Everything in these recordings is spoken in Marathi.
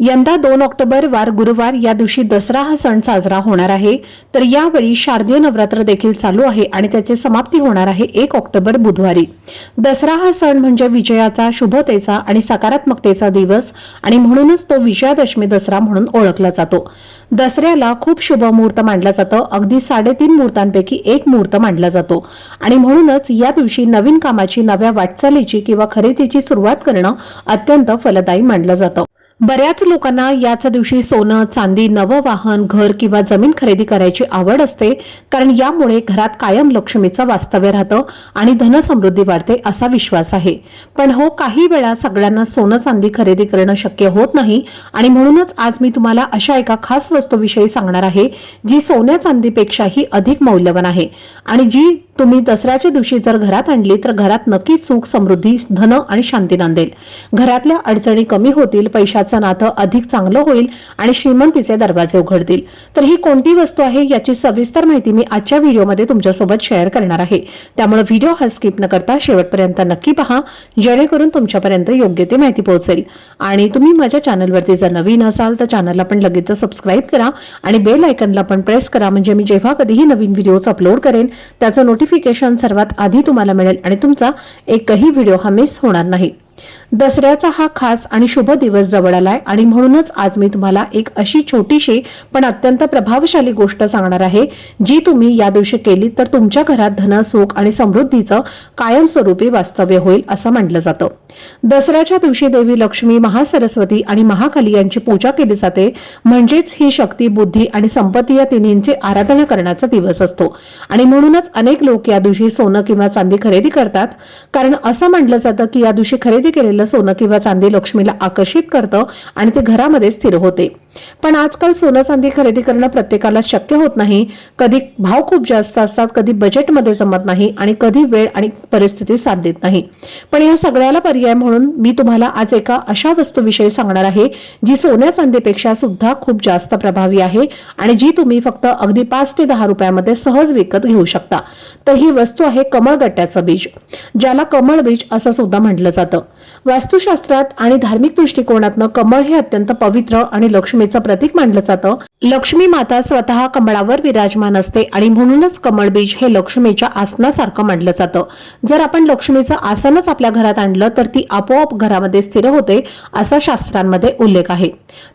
यंदा दोन ऑक्टोबर वार गुरुवार या दिवशी दसरा हा सण साजरा होणार आहे. तर यावेळी शारदीय नवरात्र देखील चालू आहे आणि त्याची समाप्ती होणार आहे एक ऑक्टोबर बुधवारी. दसरा हा सण म्हणजे विजयाचा शुभतेचा आणि सकारात्मकतेचा दिवस आणि म्हणूनच तो विजयादशमी दसरा म्हणून ओळखला जातो. दसऱ्याला खूप शुभ मुहूर्त मानलं जातं. अगदी साडेतीन मुहूर्तांपैकी एक मुहूर्त मानला जातो. आणि म्हणूनच या दिवशी नवीन कामाची नव्या वाटचालीची किंवा खरेदीची सुरुवात करणं अत्यंत फलदायी मानलं जातं. बऱ्याच लोकांना याच दिवशी सोनं चांदी नवं वाहन घर किंवा जमीन खरेदी करायची आवड असते कारण यामुळे घरात कायम लक्ष्मीचं वास्तव्य राहतं आणि धनसमृद्धी वाढते असा विश्वास आहे. पण हो काही वेळा सगळ्यांना सोनं चांदी खरेदी करणं शक्य होत नाही आणि म्हणूनच आज मी तुम्हाला अशा एका खास वस्तूविषयी सांगणार आहे जी सोन्या चांदीपेक्षाही अधिक मौल्यवान आहे. आणि जी तुम्ही दसऱ्याच्या दिवशी जर घरात आणली तर घरात नक्कीच सुख समृद्धी धन आणि शांती नांदेल. घरातल्या अडचणी कमी होतील पैशाचं नातं अधिक चांगलं होईल आणि श्रीमंतीचे दरवाजे उघडतील. तर ही कोणती वस्तू आहे याची सविस्तर माहिती मी आजच्या व्हिडिओमध्ये तुमच्यासोबत शेअर करणार आहे. त्यामुळे व्हिडिओ हा स्किप न करता शेवटपर्यंत नक्की पहा जेणेकरून तुमच्यापर्यंत योग्य ती माहिती पोहोचेल. आणि तुम्ही माझ्या चॅनलवरती जर नवीन असाल तर चॅनलला पण लगेच सबस्क्राईब करा आणि बेल आयकनला पण प्रेस करा. म्हणजे मी जेव्हा कधीही नवीन व्हिडिओज अपलोड करेन त्याचं नोटिफिकेशन सर्वात आधी तुम्हाला मिळेल आणि तुमचा एकही व्हिडिओ हा मिस होणार नाही. दसऱ्याचा हा खास आणि शुभ दिवस जवळ आलाय आणि म्हणूनच आज मी तुम्हाला एक अशी छोटीशी पण अत्यंत प्रभावशाली गोष्ट सांगणार आहे जी तुम्ही या दिवशी केली तर तुमच्या घरात धन सुख आणि समृद्धीचं कायमस्वरूपी वास्तव्य होईल असं म्हटलं जातं. दसऱ्याच्या दिवशी देवी लक्ष्मी महासरस्वती आणि महाकाली यांची पूजा केली जाते. म्हणजेच ही शक्ती बुद्धी आणि संपत्ती या तिन्हींची आराधना करण्याचा दिवस असतो. आणि म्हणूनच अनेक लोक या दिवशी सोनं किंवा चांदी खरेदी करतात. कारण असं म्हटलं जातं की या दिवशी खरेदी केलेलं सोनं किंवा चांदी लक्ष्मीला आकर्षित करतं आणि ते घरामध्ये स्थिर होते. पण आजकाल सोनं चांदी खरेदी करणं प्रत्येकाला शक्य होत नाही. कधी भाव खूप जास्त असतात कधी बजेटमध्ये जमत नाही आणि कधी वेळ आणि परिस्थिती साथ देत नाही. पण या सगळ्याला पर्याय म्हणून मी तुम्हाला आज एका अशा वस्तूविषयी सांगणार आहे जी सोन्या चांदीपेक्षा सुद्धा खूप जास्त प्रभावी आहे आणि जी तुम्ही फक्त अगदी पाच ते दहा रुपयामध्ये सहज विकत घेऊ शकता. तर ही वस्तू आहे कमळगट्ट्याचं बीज ज्याला कमळ बीज असं सुद्धा म्हटलं जातं. वास्तुशास्त्रात आणि धार्मिक दृष्टिकोनातनं कमळ हे अत्यंत पवित्र आणि लक्ष्मी लक्ष्मीचं प्रतीक मानलं जातं. लक्ष्मी माता स्वतः कमळावर विराजमान असते आणि म्हणूनच कमळ बीज हे लक्ष्मीच्या आसनासारखं मानलं जातं. जर आपण लक्ष्मीचं आसनच आपल्या घरात आणलं तर ती आपोआप घरामध्ये स्थिर होते असा शास्त्रांमध्ये उल्लेख आहे.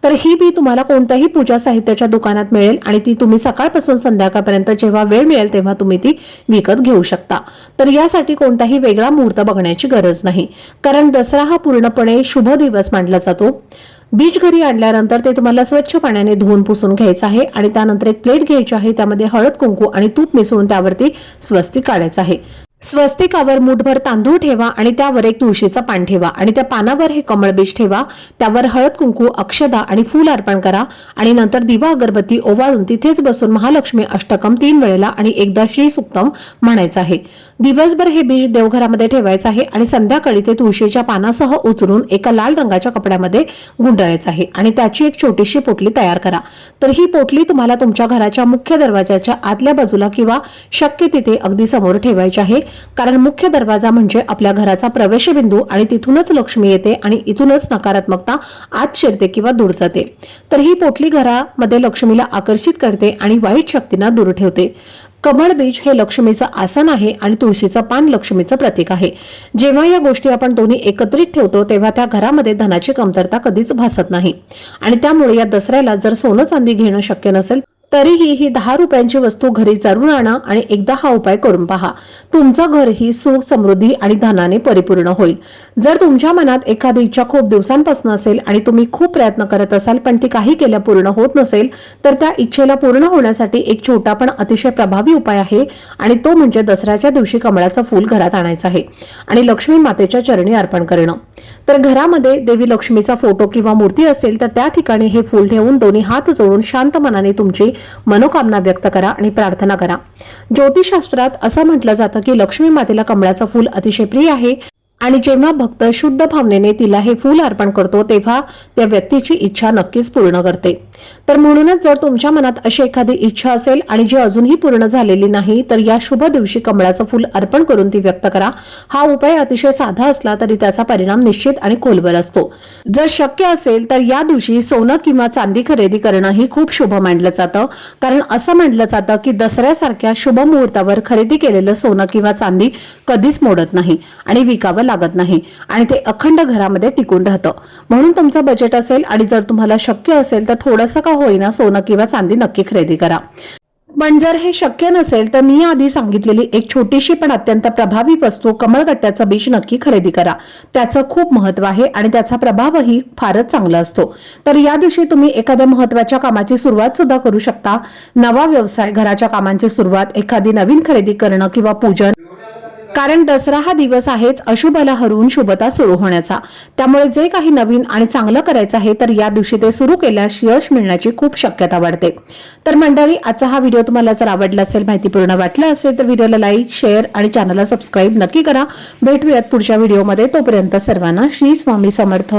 तर ही बी तुम्हाला कोणत्याही पूजा साहित्याच्या दुकानात मिळेल आणि ती तुम्ही सकाळपासून संध्याकाळपर्यंत जेव्हा वेळ मिळेल तेव्हा तुम्ही ती विकत घेऊ शकता. तर यासाठी कोणताही वेगळा मुहूर्त बघण्याची गरज नाही. कारण दसरा हा पूर्णपणे शुभ दिवस मानला जातो. बीज घरी आणल्यानंतर ते तुम्हाला स्वच्छ पाण्याने धुवून पुसून घ्यायचं आहे आणि त्यानंतर एक प्लेट घ्यायची आहे त्यामध्ये हळद कुंकू आणि तूप मिसळून त्यावरती स्वस्ती काढायचं आहे. स्वस्तिकावर मूठभर तांदूळ ठेवा आणि त्यावर एक तुळशीचं पान ठेवा आणि त्या पानावर हे कमळ बीज ठेवा. त्यावर हळद कुंकू अक्षदा आणि फूल अर्पण करा आणि नंतर दिवा अगरबत्ती ओवाळून तिथेच बसून महालक्ष्मी अष्टकम तीन वेळेला आणि एकदा श्री सुक्तम म्हणायचं आहे. दिवसभर हे बीज देवघरामध्ये ठेवायचं आहे आणि संध्याकाळी ते तुळशीच्या पानासह उचलून एका लाल रंगाच्या कपड्यामध्ये गुंडाळायचं आहे आणि त्याची एक छोटीशी पोटली तयार करा. तर ही पोटली तुम्हाला तुमच्या घराच्या मुख्य दरवाजाच्या आतल्या बाजूला किंवा शक्य तिथे अगदी समोर ठेवायची आहे. कारण मुख्य दरवाजा म्हणजे आपल्या घराचा प्रवेशबिंदू आणि तिथूनच लक्ष्मी येते आणि इथूनच नकारात्मकता आत शिरते किंवा दूर जाते. तर ही पोटली घरामध्ये लक्ष्मीला आकर्षित करते आणि वाईट शक्तींना दूर ठेवते. कमळ बीज हे लक्ष्मीचं आसन आहे आणि तुळशीचं पान लक्ष्मीचं प्रतीक आहे. जेव्हा या गोष्टी आपण दोन्ही एकत्रित ठेवतो तेव्हा त्या घरामध्ये धनाची कमतरता कधीच भासत नाही. आणि त्यामुळे या दसऱ्याला जर सोनं चांदी घेणं शक्य नसेल तरीही ही दहा रुपयांची वस्तू घरी जरूर आणा आणि एकदा हा उपाय करून पहा. तुमचं घर ही सुख समृद्धी आणि धनाने परिपूर्ण होईल. जर तुमच्या मनात एखादी इच्छा खूप दिवसांपासून असेल आणि तुम्ही खूप प्रयत्न करत असाल पण ती काही केल्या पूर्ण होत नसेल तर त्या इच्छेला पूर्ण होण्यासाठी एक छोटा पण अतिशय प्रभावी उपाय आहे आणि तो म्हणजे दसऱ्याच्या दिवशी कमळाचं फूल घरात आणायचं आहे आणि लक्ष्मी मातेच्या चरणी अर्पण करणं. तर घरामध्ये देवी लक्ष्मीचा फोटो किंवा मूर्ती असेल तर त्या ठिकाणी हे फूल ठेवून दोन्ही हात जोडून शांत मनाने तुमची मनोकामना व्यक्त करा आणि प्रार्थना करा. ज्योतिषशास्त्रात असं म्हटलं जातं की लक्ष्मी मातेला कमळाचं फूल अतिशय प्रिय आहे. आणि जेव्हा भक्त शुद्ध भावनेने तिला हे फूल अर्पण करतो तेव्हा त्या व्यक्तीची इच्छा नक्कीच पूर्ण करते. तर म्हणूनच जर तुमच्या मनात अशी एखादी इच्छा असेल आणि जी अजूनही पूर्ण झालेली नाही तर या शुभ दिवशी कमळाचं फूल अर्पण करून ती व्यक्त करा. हा उपाय अतिशय साधा असला तरी त्याचा परिणाम निश्चित आणि खोलवर असतो. जर शक्य असेल तर या दिवशी सोनं किंवा चांदी खरेदी करणं ही खूप शुभ मानलं जातं. कारण असं म्हटलं जातं की दसऱ्यासारख्या शुभ मुहूर्तावर खरेदी केलेलं सोनं किंवा चांदी कधीच मोडत नाही आणि विकावं लागत नाही आणि ते अखंड घरामध्ये टिकून राहतं. म्हणून तुमचं बजेट असेल आणि जर तुम्हाला शक्य असेल तर थोडंसं का होईना सोनं किंवा चांदी नक्की खरेदी करा. पण जर हे शक्य नसेल तर मी आधी सांगितलेली एक छोटीशी पण अत्यंत प्रभावी वस्तू कमळगट्ट्याचं बीज नक्की खरेदी करा. त्याचं खूप महत्त्व आहे आणि त्याचा प्रभावही फारच चांगला असतो. तर या दिवशी तुम्ही एखाद्या महत्त्वाच्या कामाची सुरुवात सुद्धा करू शकता. नवा व्यवसाय घराच्या कामांची सुरुवात एखादी नवीन खरेदी करणं किंवा पूजन कारण दसरा हा दिवस आहेच अशुभाला हरवून शुभता सुरू होण्याचा. त्यामुळे जे काही नवीन आणि चांगलं करायचं आहे तर या दिवशी ते सुरू केल्यास यश मिळण्याची खूप शक्यता वाढते. तर मंडळी आजचा हा व्हिडिओ तुम्हाला जर आवडला असेल माहितीपूर्ण वाटला असेल तर व्हिडिओला लाईक शेअर आणि चॅनलला सबस्क्राईब नक्की करा. भेटूयात पुढच्या व्हिडिओमध्ये. तोपर्यंत सर्वांना श्री स्वामी समर्थ.